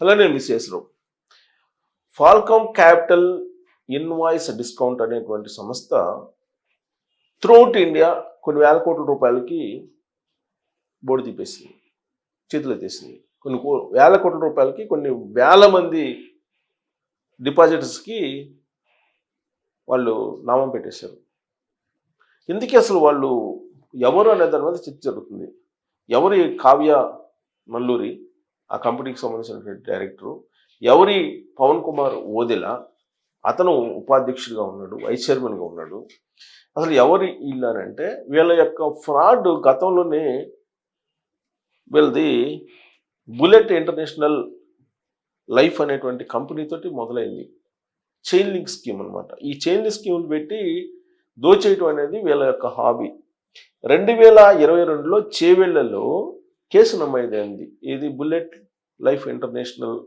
అలానే మిస్ చేసినాం. ఫాల్కమ్ capital invoice discount అనేటువంటి సంస్థ త్రూఅవుట్ ఇండియా కొన్ని వేల కోట్ల రూపాయలకి బోర్డు తీపేసింది చేతులు తీసింది కొన్ని కో- వేల కోట్ల రూపాయలకి కొన్ని వేల మంది డిపాజిటర్స్కి వాళ్ళు నామం పెట్టేశారు. ఎందుకే అసలు వాళ్ళు ఎవరు అనే దాని మీద చర్చ జరుగుతుంది. ఎవరి కావ్య మల్లూరి? ఆ కంపెనీకి సంబంధించినటువంటి డైరెక్టరు. ఎవరి పవన్ కుమార్ ఓదెల అతను ఉపాధ్యక్షుడిగా ఉన్నాడు వైస్ చైర్మన్గా ఉన్నాడు. అసలు ఎవరి వీళ్ళనంటే వీళ్ళ యొక్క ఫ్రాడ్ గతంలోనే వీళ్ళది బుల్లెట్ ఇంటర్నేషనల్ లైఫ్ అనేటువంటి కంపెనీతోటి మొదలైంది. చైన్ లింక్ స్కీమ్ అనమాట ఈ చైన్ లింక్ స్కీమ్ పెట్టి దోచేయటం అనేది వీళ్ళ యొక్క హాబీ. రెండు వేల ఇరవై రెండులో చేవెళ్ళలో కేసు నమోదైంది ఇది బుల్లెట్ లైఫ్ ఇంటర్నేషనల్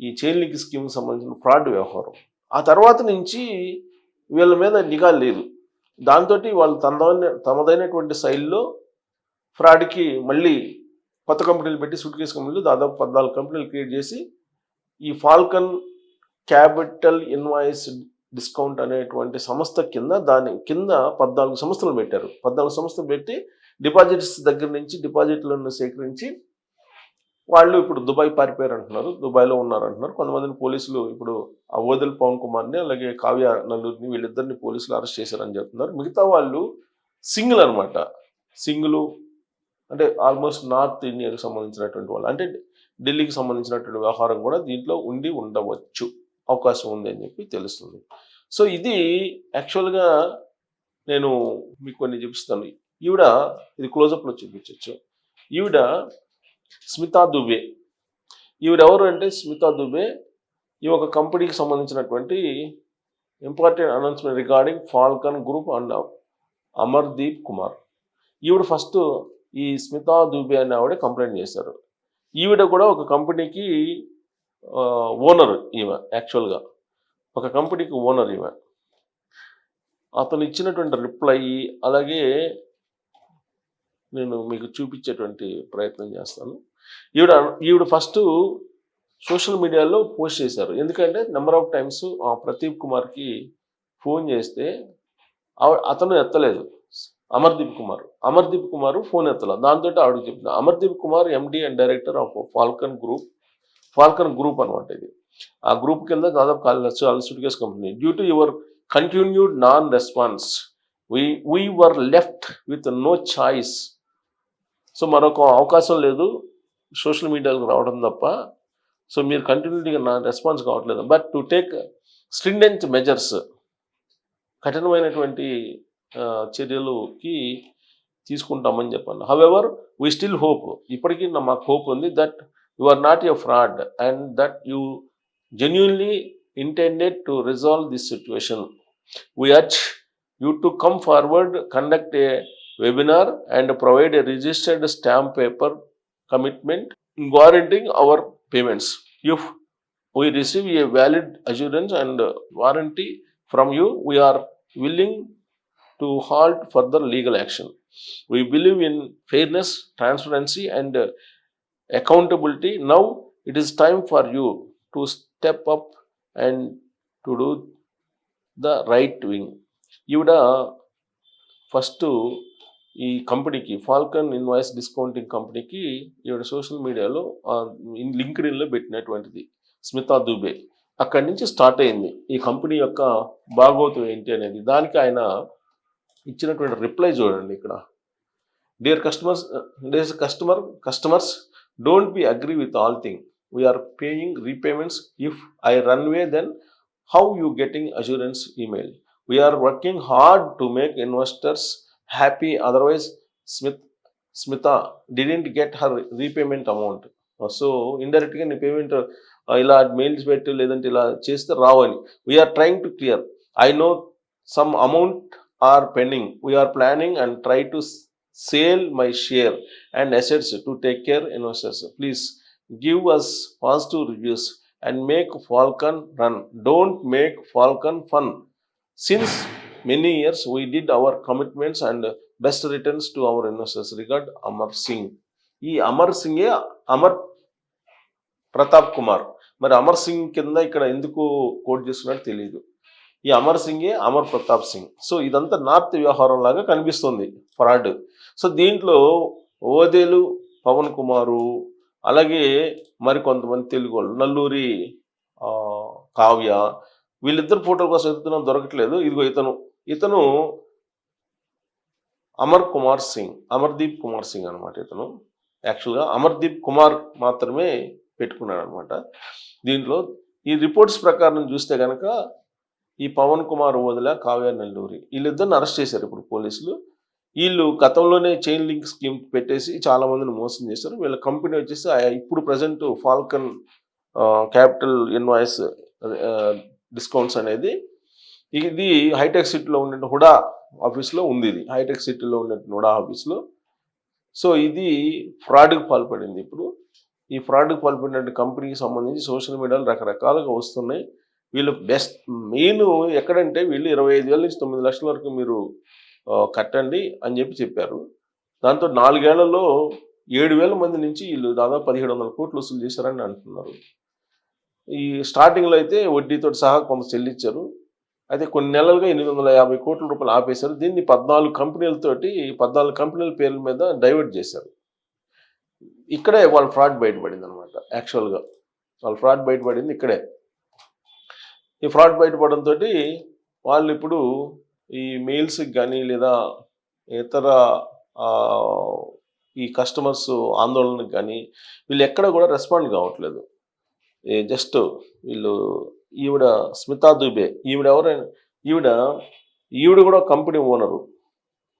ఈ చైన్ లింక్ స్కీమ్కి సంబంధించిన ఫ్రాడ్ వ్యవహారం. ఆ తర్వాత నుంచి వీళ్ళ మీద నిఘా లేదు. దాంతో వాళ్ళు తన తమదైనటువంటి శైలిలో ఫ్రాడ్కి మళ్ళీ కొత్త కంపెనీలు పెట్టి సూట్ కేసు కంపెనీలు దాదాపు పద్నాలుగు కంపెనీలు క్రియేట్ చేసి ఈ ఫాల్కన్ క్యాపిటల్ ఇన్వాయిస్ డిస్కౌంట్ అనేటువంటి సంస్థ కింద దాని కింద పద్నాలుగు సంస్థలు పెట్టారు. పద్నాలుగు సంస్థలు పెట్టి డిపాజిట్స్ దగ్గర నుంచి డిపాజిట్లను సేకరించి వాళ్ళు ఇప్పుడు దుబాయ్ పారిపోయారు అంటున్నారు. దుబాయ్లో ఉన్నారు అంటున్నారు. కొంతమందిని పోలీసులు ఇప్పుడు ఆ ఓదెల్ పవన్ కుమార్ని అలాగే కావ్య నల్లూరిని వీళ్ళిద్దరిని పోలీసులు అరెస్ట్ చేశారని చెప్తున్నారు. మిగతా వాళ్ళు సింగిల్ అనమాట సింగిల్ అంటే ఆల్మోస్ట్ నార్త్ ఇండియాకి సంబంధించినటువంటి వాళ్ళు. అంటే ఢిల్లీకి సంబంధించినటువంటి వ్యవహారం కూడా దీంట్లో ఉండి ఉండవచ్చు. అవకాశం ఉంది అని చెప్పి తెలుస్తుంది. సో ఇది యాక్చువల్గా నేను మీకు కొన్ని చూపిస్తాను. ఈవిడ ఇది క్లోజప్లో చూపించవచ్చు ఈవిడ స్మితా దుబే. ఈవిడ ఎవరు అంటే స్మితా దుబే. ఈ ఒక కంపెనీకి సంబంధించినటువంటి important announcement regarding Falcon group and Amardeep Kumar ఈవిడ ఫస్ట్ ఈ స్మితా దుబే అనే ఆవిడ కంప్లైంట్ చేశారు. ఈవిడ కూడా ఒక కంపెనీకి ఓనర్ ఈమె యాక్చువల్గా ఒక కంపెనీకి ఓనర్ ఈమె. అతను ఇచ్చినటువంటి రిప్లై అలాగే నేను మీకు చూపించేటువంటి ప్రయత్నం చేస్తాను. ఈవిడ ఈవిడ ఫస్ట్ సోషల్ మీడియాలో పోస్ట్ చేశారు. ఎందుకంటే నెంబర్ ఆఫ్ టైమ్స్ ఆ ప్రదీప్ కుమార్కి ఫోన్ చేస్తే అతను ఎత్తలేదు. అమర్దీప్ కుమార్. అమర్దీప్ కుమార్ ఫోన్ ఎత్తల. దాంతో ఆవిడ చెప్పింది Amardeep Kumar MD and director of Falcon group Falcon group అనమాట ఇది. ఆ గ్రూప్ కింద దాదాపు కాలేజ్ అల్సుటికేస్ company due to your continued non response we we were left with no choice so మరొక అవకాశం లేదు సోషల్ మీడియాలకు రావడం తప్ప. సో మీరు కంటిన్యూటీగా నా రెస్పాన్స్ కావట్లేదు. But to take stringent measures కఠినమైనటువంటి చర్యలుకి తీసుకుంటామని చెప్పాను హవెవర్ వీ స్టిల్ హోప్ ఇప్పటికీ మాకు హోప్ ఉంది that you are not a fraud and that you genuinely intended to resolve this situation we urge you to come forward conduct a webinar and provide a registered stamp paper commitment guaranteeing our payments. If we receive a valid assurance and warranty from you, we are willing to halt further legal action. We believe in fairness, transparency, and accountability. Now it is time for you to step up and to do the right thing. you have first to ఈ కంపెనీకి Falcon invoice discounting కంపెనీకి ఈవిడ social మీడియాలో లింక్డ్ ఇన్లో పెట్టినటువంటిది స్మితా దుబే. అక్కడి నుంచి స్టార్ట్ అయింది. ఈ కంపెనీ యొక్క భాగోతం ఏంటి అనేది దానికి ఆయన ఇచ్చినటువంటి రిప్లై చూడండి ఇక్కడ. Dear customers dear customer customers don't be agree with all thing we're paying repayments if I run way then how you getting assurance email we're working hard to make investors happy otherwise Smith Smita didn't get her repayment amount so ఇండైరెక్ట్గా నీ payment ఇలా mails పెట్టు లేదంటే ఇలా చేస్తే రావని we're trying to clear I know some amount are pending we're planning and try to sale my share and assets to take care investors please give us positive reviews and make Falcon run don't make Falcon fun since many years we did our commitments and best returns to our investors regard Amar Singh ఈ అమర్ సింగే అమర్ ప్రతాప్ కుమార్ మరి అమర్ సింగ్ కింద ఇక్కడ ఎందుకు quote చేస్తున్నట్టు తెలియదు ఈ అమర్ సింగే అమర్ ప్రతాప్ సింగ్ సో ఇదంతా నార్త్ వ్యవహారం లాగా కనిపిస్తుంది ఫ్రాడ్ సో దీంట్లో ఓదేలు పవన్ కుమారు అలాగే మరి కొంతమంది తెలుగు వాళ్ళు నల్లూరి కావ్య వీళ్ళిద్దరు ఫోటోల కోసం ఎత్తుతున్నా దొరకట్లేదు. ఇదిగో ఇతను ఇతను అమర్ కుమార్ సింగ్ అమర్దీప్ కుమార్ సింగ్ అనమాట ఇతను. యాక్చువల్గా అమర్దీప్ కుమార్ మాత్రమే పెట్టుకున్నాడు అనమాట దీంట్లో ఈ రిపోర్ట్స్ ప్రకారం చూస్తే కనుక ఈ పవన్ కుమార్ వదిల కావ్య నెల్లూరి వీళ్ళిద్దరిని అరెస్ట్ చేశారు ఇప్పుడు పోలీసులు. వీళ్ళు గతంలోనే చైన్ లింక్ స్కీమ్ పెట్టేసి చాలా మందిని మోసం చేశారు. వీళ్ళ కంపెనీ వచ్చేసి ఇప్పుడు present Falcon capital invoice discounts అనేది ఇది హైటెక్ సిటీలో ఉన్నట్టు హుడా ఆఫీస్లో ఉంది ఇది. హైటెక్ సిటీలో ఉన్న హుడా ఆఫీస్లో. సో ఇది ఫ్రాడ్కి పాల్పడింది ఇప్పుడు. ఈ ఫ్రాడ్కి పాల్పడిన కంపెనీకి సంబంధించి సోషల్ మీడియాలో రకరకాలుగా వస్తున్నాయి. వీళ్ళు బెస్ట్ మెయిన్ ఎక్కడంటే వీళ్ళు ఇరవై ఐదు వేల నుంచి తొమ్మిది లక్షల వరకు మీరు కట్టండి అని చెప్పి చెప్పారు. దాంతో నాలుగేళ్ళలో ఏడు వేల మంది నుంచి వీళ్ళు దాదాపు పదిహేడు వందల కోట్లు వసూలు చేశారని అంటున్నారు. ఈ స్టార్టింగ్లో అయితే వడ్డీతో సహా కొంత చెల్లించారు అయితే కొన్ని నెలలుగా ఎనిమిది వందల యాభై కోట్ల రూపాయలు ఆపేశారు. దీన్ని పద్నాలుగు కంపెనీలతోటి పద్నాలుగు కంపెనీల పేర్ల మీద డైవర్ట్ చేశారు. ఇక్కడే వాళ్ళ ఫ్రాడ్ బయటపడింది అనమాట యాక్చువల్గా వాళ్ళ ఫ్రాడ్ బయటపడింది ఇక్కడే. ఈ ఫ్రాడ్ బయటపడంతో వాళ్ళు ఇప్పుడు ఈ మెయిల్స్కి కానీ లేదా ఇతర ఈ కస్టమర్స్ ఆందోళనకు కానీ వీళ్ళు ఎక్కడ కూడా రెస్పాండ్ కావట్లేదు. జస్ట్ వీళ్ళు ఈవిడ స్మితా దుబే. ఈవిడ ఎవరైనా ఈవిడ ఈవిడ కూడా కంపెనీ ఓనరు.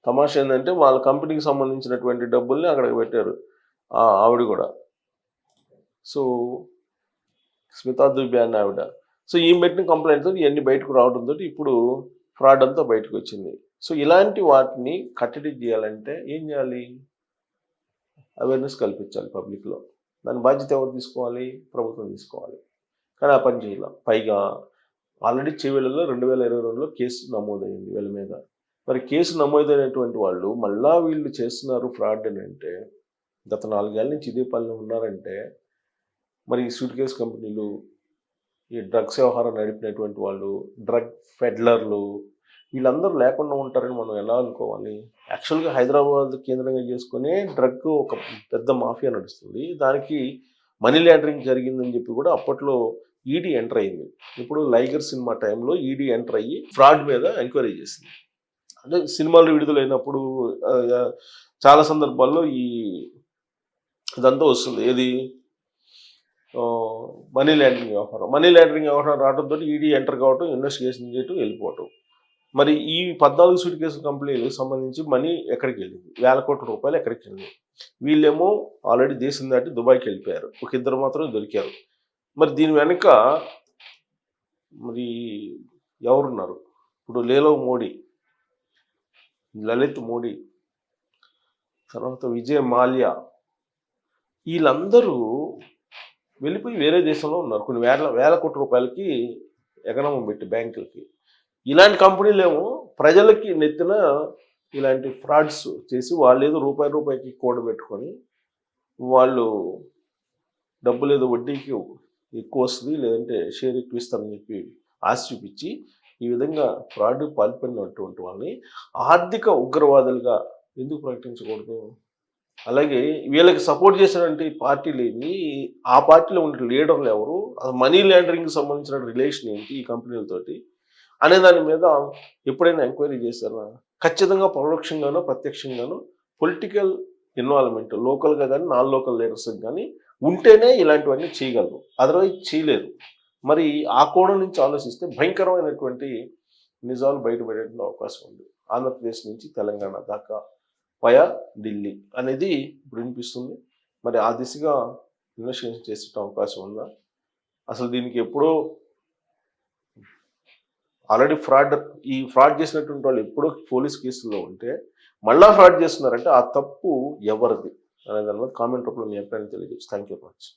తమాషా ఏంటంటే వాళ్ళ కంపెనీకి సంబంధించినటువంటి డబ్బుల్ని అక్కడికి పెట్టారు. ఆ, ఆవిడ కూడా. సో స్మితా దుబే అన్న ఆవిడ. సో ఈ పెట్టిన కంప్లైంట్తో ఇవన్నీ బయటకు రావడంతో ఇప్పుడు ఫ్రాడ్ అంతా బయటకు వచ్చింది. సో ఇలాంటి వాటిని కట్టడి చేయాలంటే ఏం చేయాలి? అవేర్నెస్ కల్పించాలి పబ్లిక్లో దాని బాధ్యత ఎవరు తీసుకోవాలి? ప్రభుత్వం తీసుకోవాలి. కానీ ఆ పని చేయాలి. పైగా ఆల్రెడీ చెవిలలో రెండు వేల ఇరవై రెండులో కేసు నమోదైంది వీళ్ళ మీద. మరి కేసు నమోదైనటువంటి వాళ్ళు మళ్ళా వీళ్ళు చేస్తున్నారు ఫ్రాడ్ అని అంటే గత నాలుగేళ్ళ నుంచి ఇదే పనిలో ఉన్నారంటే మరి సూట్ కేస్ కంపెనీలు ఈ డ్రగ్స్ వ్యవహారం నడిపినటువంటి వాళ్ళు డ్రగ్ ఫెడ్లర్లు వీళ్ళందరూ లేకుండా ఉంటారని మనం ఎలా అనుకోవాలి? యాక్చువల్గా హైదరాబాద్ కేంద్రంగా చేసుకునే డ్రగ్ ఒక పెద్ద మాఫియా నడుస్తుంది. దానికి మనీ లాండరింగ్ జరిగిందని చెప్పి కూడా అప్పట్లో ఈడీ ఎంటర్ అయింది. ఇప్పుడు లైగర్ సినిమా టైంలో ఈడీ ఎంటర్ అయ్యి ఫ్రాడ్ మీద ఎంక్వైరీ చేసింది. అంటే సినిమాలు విడుదలైనప్పుడు చాలా సందర్భాల్లో ఈ ఇదంతా వస్తుంది. ఏది? మనీ లాండరింగ్ వ్యవహారం. మనీ లాండరింగ్ వ్యవహారం రావడంతో ఈడీ ఎంటర్ కావటం ఇన్వెస్టిగేషన్ చేయటం వెళ్ళిపోవటం. మరి ఈ పద్నాలుగు సూట్ కేసు కంపెనీలకు సంబంధించి మనీ ఎక్కడికి వెళ్ళింది? వేల కోట్ల రూపాయలు ఎక్కడికి వెళ్ళింది? వీళ్ళేమో ఆల్రెడీ దేశం దాటి దుబాయ్కి వెళ్ళిపోయారు. ఒక ఇద్దరు మాత్రం దొరికారు. మరి దీని వెనుక మరి ఎవరున్నారు? ఇప్పుడు లేలో మోడీ లలిత్ మోడీ తర్వాత విజయ్ మాల్యా వీళ్ళందరూ వెళ్ళిపోయి వేరే దేశంలో ఉన్నారు. కొన్ని వేల వేల కోట్ల రూపాయలకి ఎగనమం పెట్టి బ్యాంకులకి. ఇలాంటి కంపెనీలు ఏమో ప్రజలకి నెత్తిన ఇలాంటి ఫ్రాడ్స్ చేసి వాళ్ళు ఏదో రూపాయి రూపాయికి కూడబెట్టుకొని వాళ్ళు డబ్బులు ఏదో వడ్డీకి ఎక్కువ వస్తుంది లేదంటే షేర్ ఎక్కువ ఇస్తారని చెప్పి ఆశ చూపించి ఈ విధంగా ఫ్రాడ్ పాల్పడినటువంటి వాళ్ళని ఆర్థిక ఉగ్రవాదులుగా ఎందుకు ప్రకటించకూడదు? అలాగే వీళ్ళకి సపోర్ట్ చేసినటువంటి పార్టీలు ఏమి ఆ పార్టీలో ఉండే లీడర్లు ఎవరు? మనీ లాండరింగ్కి సంబంధించిన రిలేషన్ ఏంటి ఈ కంపెనీలతోటి అనే దాని మీద ఎప్పుడైనా ఎంక్వైరీ చేశారా? ఖచ్చితంగా పరోక్షంగానో ప్రత్యక్షంగానో పొలిటికల్ ఇన్వాల్వ్మెంట్ లోకల్గా కానీ నాన్ లోకల్ లీడర్స్కి కానీ ఉంటేనే ఇలాంటివన్నీ చేయగలరు. అదర్వైజ్ చేయలేరు. మరి ఆ కోణం నుంచి ఆలోచిస్తే భయంకరమైనటువంటి నిజాలు బయటపడేటువంటి అవకాశం ఉంది. ఆంధ్రప్రదేశ్ నుంచి తెలంగాణ దాకా వయా ఢిల్లీ అనేది ఇప్పుడు వినిపిస్తుంది. మరి ఆ దిశగా ఇన్వెస్టిగేషన్ చేసే అవకాశం ఉందా? అసలు దీనికి ఎప్పుడో ఆల్రెడీ ఫ్రాడ్ ఈ ఫ్రాడ్ చేసినటువంటి వాళ్ళు ఎప్పుడో పోలీస్ కేసుల్లో ఉంటే మళ్ళా ఫ్రాడ్ చేస్తున్నారంటే ఆ తప్పు ఎవరిది? అనే దాని మీద కామెంట్ రూపంలో మీ అభిప్రాయం తెలియజేసి థ్యాంక్ యూ మచ్